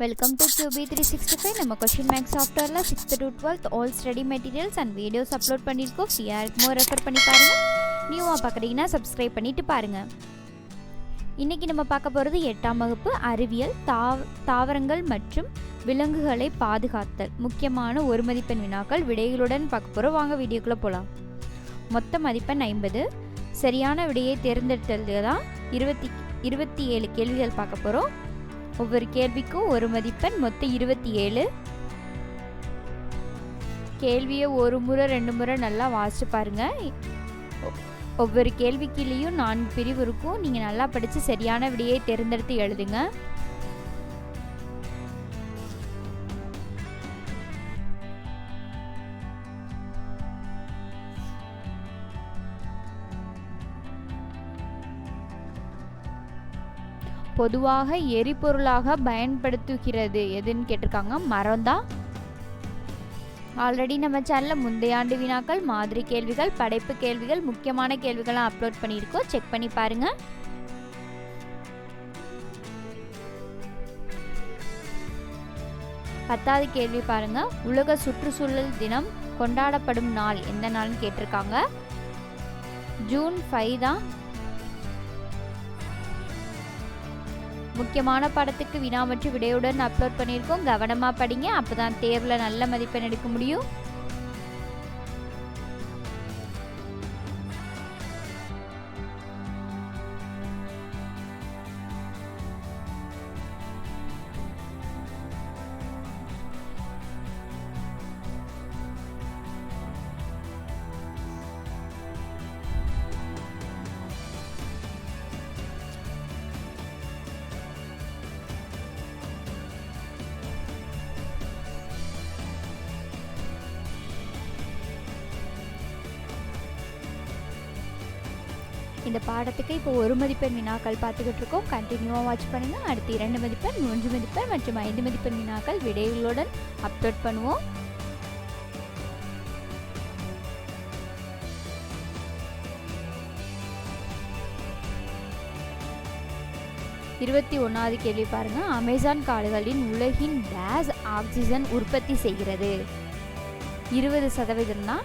Welcome to QB three sixty five நம்ம question maths சாஃப்ட்வேரில் sixth to twelfth all study materials and videos upload பண்ணியிருக்கோம். ஃப்ரீயாக இருக்குமோ refer பண்ணி பாருங்கள் நியூவாக பார்க்குறீங்கன்னா சப்ஸ்கிரைப் பண்ணிட்டு பாருங்கள் இன்றைக்கி நம்ம பார்க்க போகிறது எட்டாம் வகுப்பு அறிவியல் தாவ தாவரங்கள் மற்றும் விலங்குகளை பாதுகாத்தல். முக்கியமான ஒரு மதிப்பெண் வினாக்கள் விடைகளுடன் பார்க்க போகிறோம் வாங்க வீடியோக்குள்ளே போகலாம் மொத்த மதிப்பெண் ஐம்பது. சரியான விடையை தேர்ந்தெடுத்தது தான் இருபத்தி இருபத்தி ஏழு கேள்விகள் பார்க்க போகிறோம் ஒவ்வொரு கேள்விக்கும் ஒரு மதிப்பெண் மொத்தம் இருபத்தி ஏழு. கேள்வியை ஒரு முறை ரெண்டு முறை நல்லா வாசிச்சு பாருங்கள் ஒவ்வொரு கேள்விக்குள்ளேயும் நான்கு பிரிவு இருக்கும். நீங்கள் நல்லா படித்து சரியான விடையை தேர்ந்தெடுத்து எழுதுங்க. பொதுவாக எரிபொருளாக பயன்படுத்துகிறது. எதுன்னு கேட்டிருக்காங்க? மரம் தான். ஆல்ரெடி நம்ம சேனலில் முந்தைய ஆண்டு வினாக்கள் மாதிரி கேள்விகள் படைப்பு கேள்விகள் முக்கியமான கேள்விகள்லாம் அப்லோட் பண்ணியிருக்கோம். செக் பண்ணி பாருங்கள் பத்தாவது கேள்வி பாருங்க. உலக சுற்றுச்சூழல் தினம் கொண்டாடப்படும் நாள் எந்த நாள்னு கேட்டிருக்காங்க? ஜூன் ஃபைவ் தான். முக்கியமான படத்துக்கு வினாமற்று விடையுடன் அப்லோட் பண்ணியிருக்கோம். கவனமாக படிங்க. அப்போ தான் தேர்வில் நல்ல மதிப்பெண் எடுக்க முடியும். இந்த பாடத்துக்கு இப்போ ஒரு மதிப்பெண் வினாக்கள் பார்த்துக்கிட்டு இருக்கோம் கண்டினியூவாக வாட்ச் பண்ணுங்கள் அடுத்து இரண்டு மதிப்பெண் மூன்று மதிப்பெண் மற்றும் ஐந்து மதிப்பெண் வினாக்கள் விடைகளுடன் அப்லோட் பண்ணுவோம். இருபத்தி ஒன்றாவது கேள்வி பாருங்க. அமேசான் காடுகளின் உலகின் டேஸ் ஆக்சிஜன் உற்பத்தி செய்கிறது. இருபது சதவீதம் தான்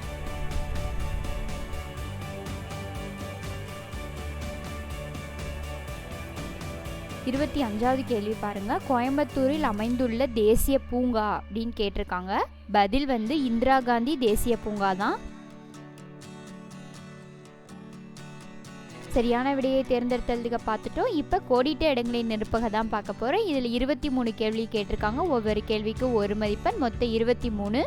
இருபத்தி அஞ்சாவது கேள்வி பாருங்க. கோயம்புத்தூரில் அமைந்துள்ள தேசிய பூங்கா அப்படின்னு கேட்டிருக்காங்க. பதில் வந்து இந்திரா காந்தி தேசிய பூங்கா தான் சரியான விடையை தேர்ந்தெடுத்ததுக்கு பார்த்துட்டோம். இப்போ கோடிட்ட இடங்களை நிரப்பக தான் பார்க்க போகிறோம் இதில் இருபத்தி மூணு கேள்வி கேட்டிருக்காங்க. ஒவ்வொரு கேள்விக்கும் ஒரு மதிப்பெண் மொத்தம் இருபத்தி மூணு.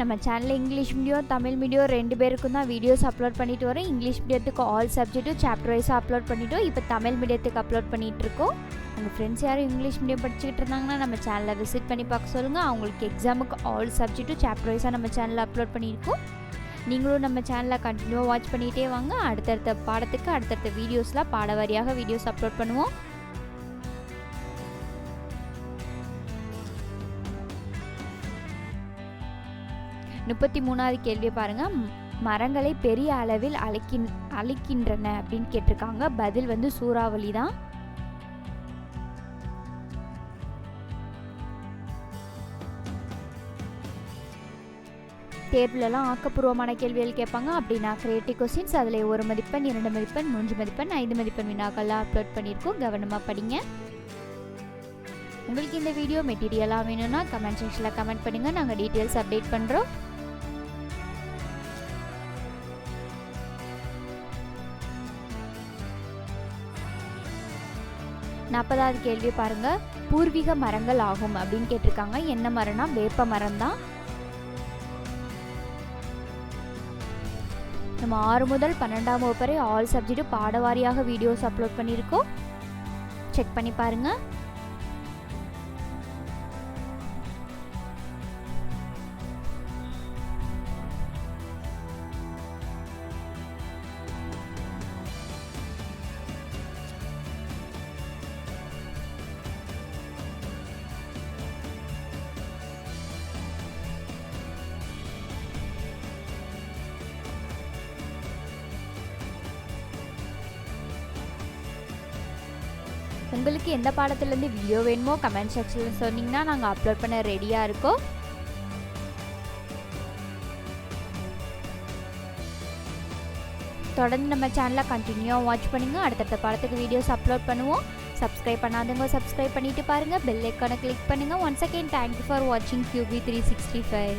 நம்ம சேனலில் இங்கிலீஷ் மீடியம் தமிழ் மீடியம் ரெண்டு பேருக்கும் தான் வீடியோஸ் அப்லோட் பண்ணிட்டு வரோம். இங்கிலீஷ் மீடியத்துக்கு ஆல் சப்ஜெக்ட்டும் சாப்டர் வைஸாக அப்லோட் பண்ணிட்டோம். இப்போ தமிழ் மீடியத்துக்கு அப்லோட் பண்ணிட்டு இருக்கோம். உங்கள் ஃப்ரெண்ட்ஸ் யாரும் இங்கிலீஷ் மீடியம் படிச்சுக்கிட்டு இருந்தாங்கன்னா நம்ம சேனலை விசிட் பண்ணி பார்க்க சொல்லுங்கள் அவங்களுக்கு எக்ஸாமுக்கு ஆல் சப்ஜெக்ட்டும் சாப்டர் வைஸாக நம்ம சேனலில் அப்லோட் பண்ணியிருக்கோம். நீங்களும் நம்ம சேனலில் கண்டினியூவாக வாட்ச் பண்ணிகிட்டே வாங்க. அடுத்தடுத்த பாடத்துக்கு அடுத்தடுத்த வீடியோஸ்லாம் பாட வாரியாக வீடியோஸ் அப்லோட் பண்ணுவோம். முப்பத்தி மூணாவது கேள்வியை பாருங்க. மரங்களை பெரிய அளவில் அழைக்கின் அழிக்கின்றன அப்படின்னு கேட்டிருக்காங்க. பதில் வந்து சூறாவளி தான். தேர்வுலலாம் ஆக்கப்பூர்வமான கேள்விகள் கேட்பாங்க. அப்படின்னா கிரியேட்டிவ் கொஸ்டின்ஸ் அதில் ஒரு மதிப்பெண் இரண்டு மதிப்பெண் மூன்று மதிப்பெண் ஐந்து மதிப்பெண் வினாக்கள்லாம் அப்லோட் பண்ணியிருக்கோம் கவனமாக படிங்க. உங்களுக்கு இந்த வீடியோ மெட்டீரியலாக வேணும்னா கமெண்ட் செக்ஷனில் கமெண்ட் பண்ணுங்கள் நாங்கள் டீட்டெயில்ஸ் அப்டேட் பண்ணுறோம் நாற்பதாவது கேள்வி பாருங்க. பூர்வீக மரங்கள் ஆகும் அப்படின்னு கேட்டிருக்காங்க. என்ன மரம்னா வேப்ப மரம் தான் நம்ம ஆறு முதல் பன்னெண்டாம் வகுப்பு வரை ஆல் சப்ஜெக்ட் பாடவாரியாக வீடியோஸ் அப்லோட் பண்ணியிருக்கோம். செக் பண்ணி பாருங்கள் உங்களுக்கு எந்த பாடத்துலேருந்து வீடியோ வேணுமோ கமெண்ட் செக்ஷனில் சொன்னீங்கன்னா நாங்கள் அப்லோட் பண்ண ரெடியாக இருக்கோம். தொடர்ந்து நம்ம சேனலை கண்டினியூவாக வாட்ச் பண்ணுங்கள் அடுத்தடுத்த பாடத்துக்கு வீடியோஸ் அப்லோட் பண்ணுவோம். சப்ஸ்கிரைப் பண்ணாதவங்க சப்ஸ்கிரைப் பண்ணிட்டு பாருங்கள் பெல் ஐக்கானை கிளிக் பண்ணுங்கள் once again thank you for வாட்சிங் கியூபி த்ரீ சிக்ஸ்டி ஃபைவ்